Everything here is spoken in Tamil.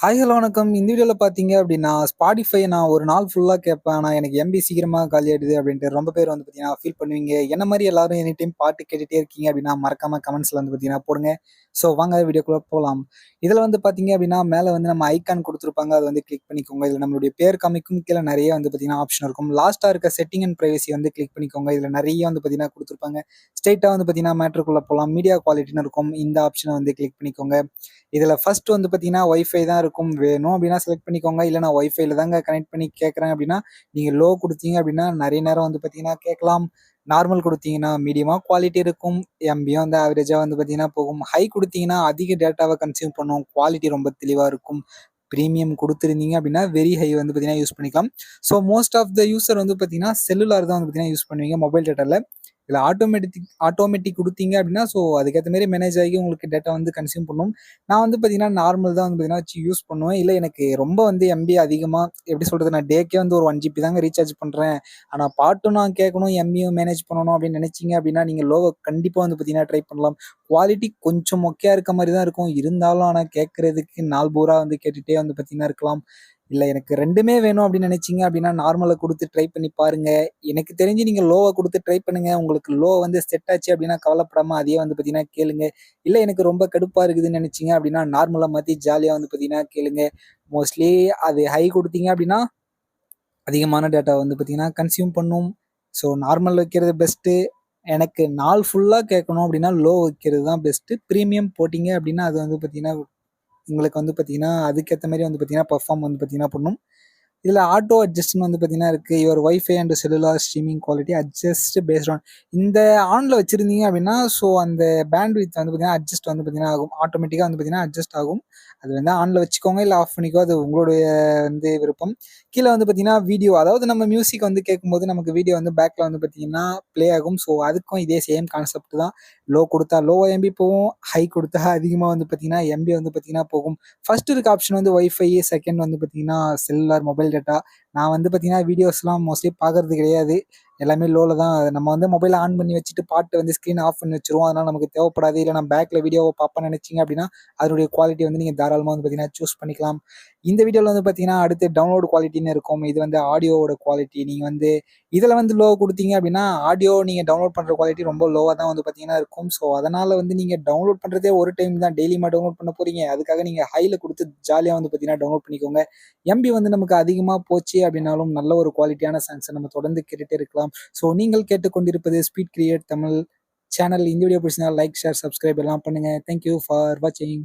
ஹாய் ஹலோ வணக்கம். இந்த வீடியோவில் பார்த்தீங்க அப்படின்னா ஸ்பாடிஃபை நான் ஒரு நாள் ஃபுல்லாக கேட்பேன் ஆனால் எனக்கு எம்பி சீக்கிரமாக காலி ஆகிடுது அப்படின்ட்டு ரொம்ப பேர் வந்து பார்த்தீங்கன்னா ஃபீல் பண்ணுவீங்க. என்ன மாதிரி எல்லாரும் எனி டைம் பாட்டு கேட்டுகிட்டே இருக்கீங்க அப்படின்னா மறக்காம கமெண்ட்ஸில் வந்து பார்த்தீங்கன்னா போடுங்க. ஸோ வாங்க வீடியோக்குள்ளே போகலாம் இதில் வந்து பார்த்தீங்க அப்படின்னா மேலே வந்து நம்ம ஐக்கான் கொடுத்துருப்பாங்க. அதை வந்து கிளிக் பண்ணிக்கோங்க. இதில் நம்மளுடைய பேர் காமிக்கும் கீழே நிறைய வந்து பார்த்தீங்கன்னா ஆப்ஷன் இருக்கும். லாஸ்ட்டாக இருக்க செட்டிங் அண்ட் ப்ரைவசி வந்து கிளிக் பண்ணிக்கோங்க. இதில் நிறைய வந்து பார்த்தீங்கன்னா கொடுத்துருப்பாங்க. ஸ்ட்ரெயிட்டாக வந்து பார்த்தீங்கன்னா மேட்ருக்குள்ளே போகலாம் மீடியா குவாலிட்டின்னு இருக்கும். இந்த ஆப்ஷனை வந்து கிளிக் பண்ணிக்கோங்க. இதில் ஃபஸ்ட் வந்து பார்த்தீங்கன்னா ஒய்ஃபை தான் இருக்கும் வேணும் அப்படின்னா செலக்ட் பண்ணிக்கோங்க. இல்லை நான் ஒய்ஃபைல தாங்க கனெக்ட் பண்ணி கேட்குறேன் அப்படின்னா நீங்கள் லோ கொடுத்தீங்க அப்படின்னா நிறைய நேரம் வந்து பார்த்தீங்கன்னா கேட்கலாம். நார்மல் கொடுத்தீங்கன்னா மீடியமாக குவாலிட்டி இருக்கும். எம்பியும் வந்து ஆவரேஜாக வந்து பார்த்தீங்கன்னா போகும். ஹை கொடுத்தீங்கன்னா அதிக டேட்டாவை கன்சியூம் பண்ணும். குவாலிட்டி ரொம்ப தெளிவாக இருக்கும். ப்ரீமியம் கொடுத்துருந்தீங்க அப்படின்னா வெரி ஹை வந்து பார்த்தீங்கன்னா யூஸ் பண்ணிக்கலாம். So most of the user வந்து பார்த்தீங்கன்னா செல்லுலார் தான் வந்து பார்த்தீங்கன்னா யூஸ் பண்ணுவீங்க. மொபைல் டேட்டாவில் இதில் ஆட்டோமேட்டிக் ஆட்டோமேட்டிக் கொடுத்தீங்க அப்படின்னா ஸோ அதுக்கேற்ற மாரி மேனேஜ் ஆகி உங்களுக்கு டேட்டா வந்து கன்சியூம் பண்ணும். நான் வந்து பார்த்தீங்கன்னா நார்மல் தான் வந்து பார்த்தீங்கன்னா வச்சு யூஸ் பண்ணுவேன். இல்லை எனக்கு ரொம்ப வந்து எம்பி அதிகமாக எப்படி சொல்கிறது நான் டேக்கே வந்து ஒரு ஒன் ஜிபி தாங்க ரீசார்ஜ் பண்ணுறேன் ஆனால் பாட்டும் நான் கேட்கணும் எம்பியும் மேனேஜ் பண்ணணும் அப்படின்னு நினச்சிங்க அப்படின்னா நீங்கள் லோவை கண்டிப்பாக வந்து பார்த்தீங்கன்னா ட்ரை பண்ணலாம். குவாலிட்டி கொஞ்சம் மொக்கையாக இருக்க மாதிரி தான் இருக்கும். இருந்தாலும் ஆனால் கேட்குறதுக்கு நாள் பூரா வந்து கேட்டுகிட்டே வந்து பார்த்தீங்கன்னா இருக்கலாம். இல்லை எனக்கு ரெண்டுமே வேணும் அப்படின்னு நினச்சிங்க அப்படின்னா நார்மலை கொடுத்து ட்ரை பண்ணி பாருங்க. எனக்கு தெரிஞ்சு நீங்கள் லோவை கொடுத்து ட்ரை பண்ணுங்க. உங்களுக்கு லோ வந்து செட் ஆச்சு அப்படின்னா கவலைப்படாமல் அதையே வந்து பார்த்தீங்கன்னா கேளுங்க. இல்லை எனக்கு ரொம்ப கடுப்பாக இருக்குதுன்னு நினச்சிங்க அப்படின்னா நார்மலாக மாற்றி ஜாலியாக வந்து பார்த்தீங்கன்னா கேளுங்க. மோஸ்ட்லி அது ஹை கொடுத்தீங்க அப்படின்னா அதிகமான டேட்டா வந்து பார்த்தீங்கன்னா கன்சியூம் பண்ணும். ஸோ நார்மல் வைக்கிறது பெஸ்ட்டு எனக்கு நாள் ஃபுல்லாக கேட்கணும் அப்படின்னா லோ வைக்கிறது தான் பெஸ்ட்டு ப்ரீமியம் போட்டிங்க அப்படின்னா அது வந்து பார்த்தீங்கன்னா உங்களுக்கு வந்து பார்த்தீங்கன்னா அதுக்கேற்ற மாதிரி வந்து பார்த்தீங்கன்னா பர்ஃபார்ம் வந்து பார்த்தீங்கன்னா பண்ணும் இதில் ஆட்டோ அட்ஜஸ்ட்னு வந்து பார்த்தீங்கன்னா இருக்குது your wifi and cellular streaming quality adjust based on இந்த ஆனில் வச்சுருந்தீங்க அப்படின்னா ஸோ அந்த பேண்ட் வித் வந்து பார்த்தீங்கன்னா அட்ஜஸ்ட் வந்து பார்த்தீங்கன்னா ஆகும். ஆட்டோமேட்டிக்காக வந்து பார்த்தீங்கன்னா அட்ஜஸ்ட் ஆகும். அது வந்து ஆனில் வச்சுக்கோங்க இல்லை ஆஃப் பண்ணிக்கோ அது உங்களுடைய வந்து விருப்பம். கீழே வந்து பார்த்தீங்கன்னா வீடியோ அதாவது நம்ம மியூசிக் வந்து கேட்கும்போது நமக்கு வீடியோ வந்து பேக்கில் வந்து பார்த்தீங்கன்னா ப்ளே ஆகும். ஸோ அதுக்கும் இதே சேம் கான்செப்ட் தான். லோ கொடுத்தா லோ எம்பி போகும் ஹை கொடுத்தா அதிகமாக வந்து பார்த்தீங்கன்னா எம்பி வந்து பார்த்தீங்கன்னா போகும். ஃபர்ஸ்ட் இருக்க ஆப்ஷன் வந்து ஒய்ஃபை செகண்ட் வந்து பார்த்தீங்கன்னா செல்லுலார் மொபைல் டேட்டா நான் வந்து பார்த்தீங்கன்னா வீடியோஸ்லாம் மோஸ்ட்லி பார்க்கறது கிடையாது. எல்லாமே லோவில் தான். நம்ம வந்து மொபைல் ஆன் பண்ணி வச்சுட்டு பாட்டு வந்து ஸ்க்ரீன் ஆஃப் பண்ணி வச்சிருவோம். அதனால் நமக்கு தேவைப்படாது. இல்லை நம்ம பேக்கில் வீடியோவை பார்ப்பேன் நினச்சிங்க அப்படின்னா அதனுடைய குவாலிட்டி வந்து நீங்கள் தாராளமாக வந்து பார்த்தீங்கன்னா சூஸ் பண்ணிக்கலாம். இந்த வீடியோவில் வந்து பார்த்தீங்கன்னா அடுத்து டவுன்லோட் குவாலிட்டின்னு இருக்கும். இது வந்து ஆடியோவோட குவாலிட்டி நீங்கள் வந்து இதில் வந்து லோ கொடுத்தீங்க அப்படின்னா ஆடியோ நீங்கள் டவுன்லோட் பண்ணுற குவாலிட்டி ரொம்ப லோவாக தான் வந்து பார்த்தீங்கன்னா இருக்கும். ஸோ அதனால் வந்து நீங்கள் டவுன்லோட் பண்ணுறதே ஒரு டைம் தான். டெய்லியுமா டவுன்லோட் பண்ண போகிறீங்க அதுக்காக நீங்கள் ஹையில் கொடுத்து ஜாலியாக வந்து பார்த்தீங்கன்னா டவுன்லோட் பண்ணிக்கோங்க. எம்பி வந்து நமக்கு அதிகமாக போச்சு அப்படின்னாலும் நல்ல ஒரு குவாலிட்டியான சாங்ஸை நம்ம தொடர்ந்து கேட்டுகிட்டே இருக்கலாம். ஸோ நீங்கள் கேட்டுக்கொண்டிருப்பது ஸ்பீட் கிரியேட் தமிழ் சேனல் இந்த வீடியோ பிடிச்சிருந்தா லைக் ஷேர் சப்ஸ்கிரைப் எல்லாம் பண்ணுங்கள் தேங்க்யூ ஃபார் வாட்சிங்